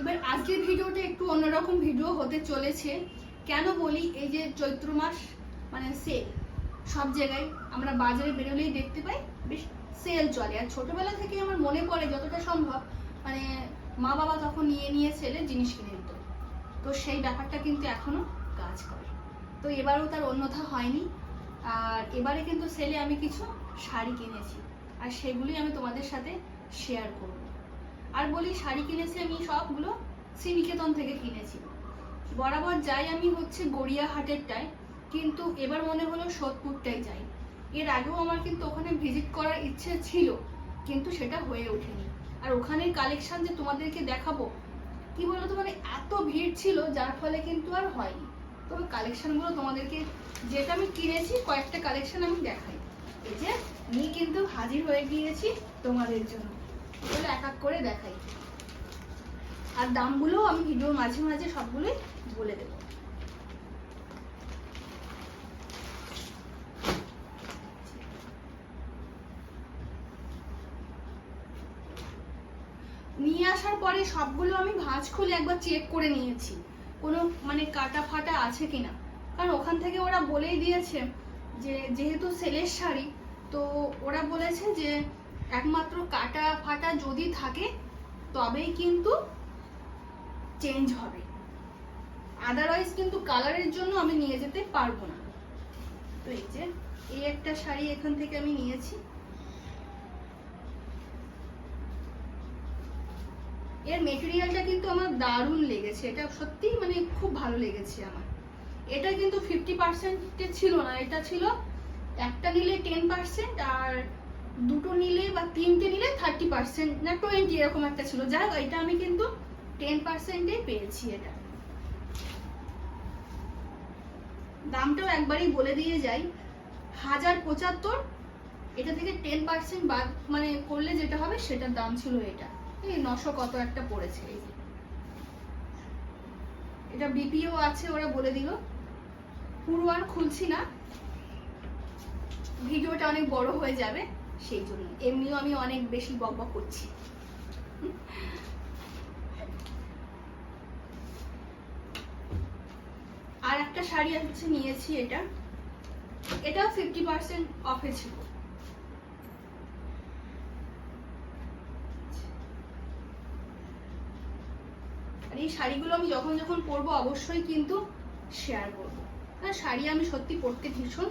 এবার আজকের ভিডিওটা একটু অন্যরকম ভিডিও হতে চলেছে। কেন বলি এই যে চৈত্র মাস মানে সেল সব জায়গায় আমরা বাজারে বেরোলেই দেখতে পাই, বেশ সেল চলে। আর ছোটবেলা থেকে আমার মনে পড়ে যতটা সম্ভব মানে মা বাবা তখন নিয়ে নিয়ে সেলের জিনিস কিনে দিত। তো সেই ব্যাপারটা কিন্তু এখনও কাজ করে। তো এবারও তার অন্যথা হয়নি। আর এবারে কিন্তু সেলে আমি কিছু শাড়ি কিনেছি। আর সেগুলি আমি তোমাদের সাথে শেয়ার করব। আর বলি, শাড়ি কিনেছি আমি সবগুলো, শ্রীনিকেতন থেকে কিনেছি। বরাবর যাই আমি হচ্ছে গড়িয়াহাটেরটায় কিন্তু এবার মনে হলো সোদপুরটাই যাই। এর আগেও আমার কিন্তু ওখানে ভিজিট করার ইচ্ছে ছিল, কিন্তু সেটা হয়ে ওঠেনি। আর ওখানের কালেকশন যে তোমাদেরকে দেখাবো, কি বলতো মানে এত ভিড় ছিল, যার ফলে কিন্তু আর হয়নি। তবে কালেকশনগুলো তোমাদেরকে, যেটা আমি কিনেছি, কয়েকটা কালেকশন আমি দেখাই। এই যে আমি কিন্তু হাজির হয়ে গিয়েছি তোমাদের জন্য। এগুলো এক এক করে দেখাই। আর দামগুলো আমি ভিডিওর মাঝে মাঝে সবগুলোই বলে দেবো। নিয়ে আসার পরে সবগুলো আমি ভাঁজ খুলে একবার চেক করে নিয়েছি। কোনো মানে কাটা ফাটা আছে কিনা। কারণ ওখান থেকে ওরা বলেই দিয়েছে যে, যেহেতু সেলের শাড়ি, তো ওরা বলেছে যে একমাত্র কাটা ফাটা যদি থাকে, তবেই কিন্তু চেঞ্জ হবে। আদারওয়াইজ কিন্তু কালারের জন্য আমি নিয়ে যেতে পারব না। তো এই যে, এই একটা শাড়ি এখান থেকে আমি নিয়েছি। এর মেটেরিয়ালটা কিন্তু আমার দারুণ লেগেছে। এটা সত্যি মানে খুব ভালো লেগেছে আমার। এটা কিন্তু ফিফটি পার্সেন্টে ছিল না। এটা ছিল একটা নিলে টেন পার্সেন্ট আর দুটো নিলে বা তিনটে নিলে থার্টি পার্সেন্ট না টোয়েন্টি এরকম একটা ছিল। যাই হোক, এটা আমি কিন্তু টেন পার্সেন্টে পেয়েছি এটা। দামটাও একবারই বলে দিয়ে যাই। হাজার পঁচাত্তর, এটা থেকে টেন পার্সেন্ট বাদ মানে করলে যেটা হবে সেটার দাম ছিল এটা। এই নশো কত একটা পড়েছে এটা বিপিও আছে ওরা বলে দিল। পুরো আর খুলছি না। ভিডিওটা অনেক বড় হয়ে যাবে। সেই জন্য। এমনিও আমি অনেক বেশি বকবক করছি। আর একটা শাড়ি হচ্ছে নিয়েছি এটা। এটাও ফিফটি পার্সেন্ট অফে ছিল। আর এই শাড়িগুলো আমি যখন যখন পরবো অবশ্যই কিন্তু শেয়ার করব। আর শাড়ি আমি সত্যি পরতে ভীষণ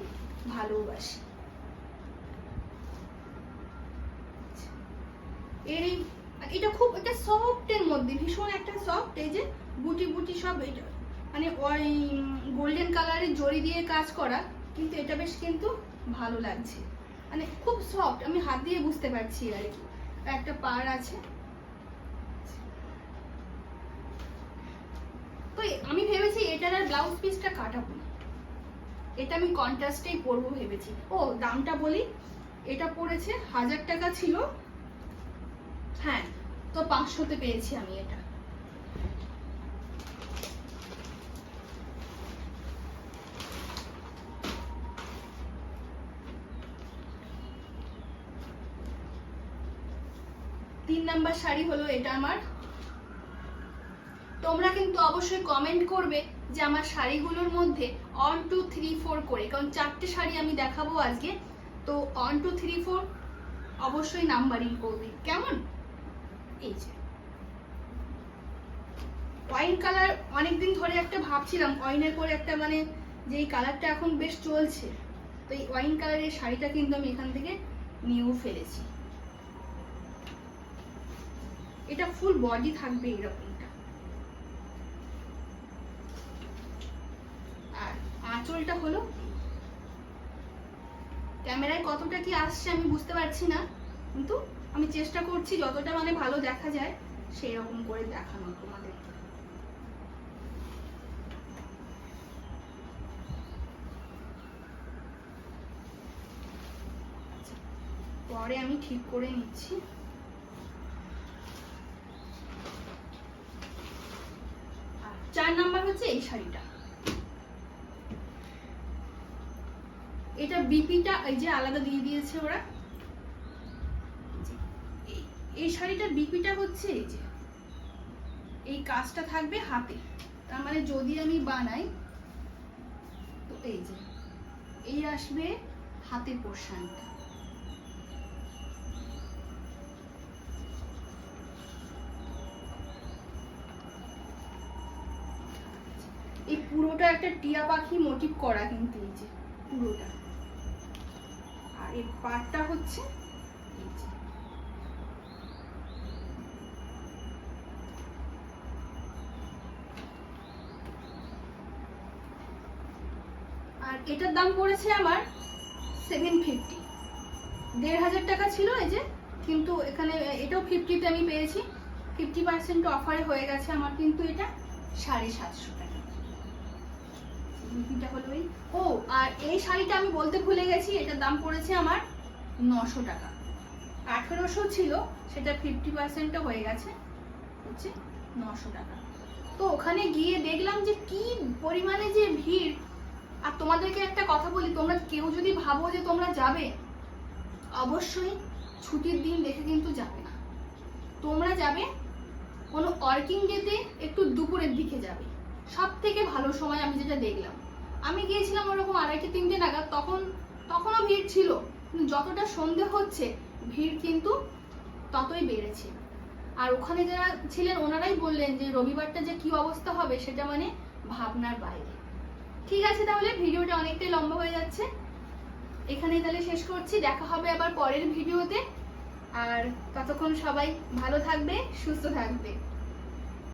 ভালোবাসি। এর এই এটা খুব সফটের মধ্যে, ভীষণ একটা সফট এই যে বুটি বুটি সব এটা। মানে ওই গোল্ডেন কালারের জড়ি দিয়ে কাজ করা, কিন্তু এটা বেশ কিন্তু ভালো লাগছে। মানে খুব সফট আমি হাত দিয়ে বুঝতে পারছি আর কি। একটা পার আছে। তো আমি ভেবেছি এটার আর ব্লাউজ পিসটা কাটাবো না। এটা আমি কন্ট্রাস্টেই পরবো ভেবেছি। ও, দামটা বলি, এটা পড়েছে হাজার টাকা ছিল। হ্যাঁ তো পাঁচশোতে পেয়েছি আমি এটা। তিন নাম্বার শাড়ি হলো এটা আমার। তোমরা কিন্তু অবশ্যই কমেন্ট করবে যে আমার শাড়িগুলোর মধ্যে অন টু থ্রি ফোর করে, কারণ চারটে শাড়ি আমি দেখাবো আজকে। তো অন টু থ্রি ফোর অবশ্যই নাম্বারিং করবে। কেমন? এই যে। ওয়াইন কালার অনেকদিন ধরে একটা ভাবছিলাম ওয়াইনের পরে একটা মানে যে এই কালারটা এখন বেশ চলছে, তো এই ওয়াইন কালারের শাড়িটা কিন্তু আমি এখান থেকে নিয়েও ফেলেছি। এটা ফুল বডি থাকবে এরকমটা। আর আঁচলটা হলো ক্যামেরায় কতটা কি আসছে আমি বুঝতে পারছি না। চেষ্টা করছি, যতটা মানে ভালো দেখা যায় সেই রকম করে দেখানো তোমাদের। পরে আমি ঠিক করে নিচ্ছি। চার নাম্বার হচ্ছে এই শাড়িটা। এটা বিপিটা, এই যে আলাদা দিয়ে দিয়েছে ওরা। এই- শাড়িটা বিপিটা হচ্ছে এই যে। এই কাজটা থাকবে হাতে। তার মানে যদি আমি বানাই, তো এই যে, এই আসবে হাতের পোর্শনটা। এই পুরোটা একটা টিয়া পাখি মোটিভ করা কিন্তু এই যে, পুরোটা। আর এই পাটটা হচ্ছে এই যে আর এটার দাম পড়েছে আমার সেভেন ফিফটি দেড় হাজার টাকা ছিল এই যে, কিন্তু এখানে এটাও ফিফটিতে আমি পেয়েছি। ফিফটি পার্সেন্ট অফারে হয়ে গেছে আমার কিন্তু এটা সাড়ে সাতশো টাকা। এই। ও, আর এই শাড়িটা আমি বলতে ভুলে গেছি, এটার দাম পড়েছে আমার নশো টাকা। আঠেরোশো ছিল, সেটা ফিফটি পার্সেন্টটা হয়ে গেছে, হচ্ছে নশো টাকা। তো ওখানে গিয়ে দেখলাম যে কি পরিমাণে যে ভিড় আর তোমাদেরকে একটা কথা বলি, তোমরা কেউ যদি ভাবো যে তোমরা যাবে, অবশ্যই ছুটির দিন দেখে কিন্তু যাবে না। তোমরা যাবে, কোনো ওয়ার্কিং ডেতে একটু দুপুরের দিকে যাবে। সব থেকে ভালো সময় আমি যেটা দেখলাম। আমি গিয়েছিলাম ওরকম আড়াইটে, তিনটে নাগাদ, তখন, তখনও ভিড় ছিল, কিন্তু যতটা সন্ধে হচ্ছে, ভিড় কিন্তু ততই বেড়েছে। আর ওখানে যারা ছিলেন, ওনারাই বললেন যে রবিবারটা যে কি অবস্থা হবে, সেটা মানে ভাবনার বাইরে। ঠিক আছে তাহলে, ভিডিওটা অনেকটাই লম্বা হয়ে যাচ্ছে। এখানেই তাহলে শেষ করছি, দেখা হবে আবার পরের ভিডিওতে। আর ততক্ষণ সবাই ভালো থাকবে, সুস্থ থাকবে।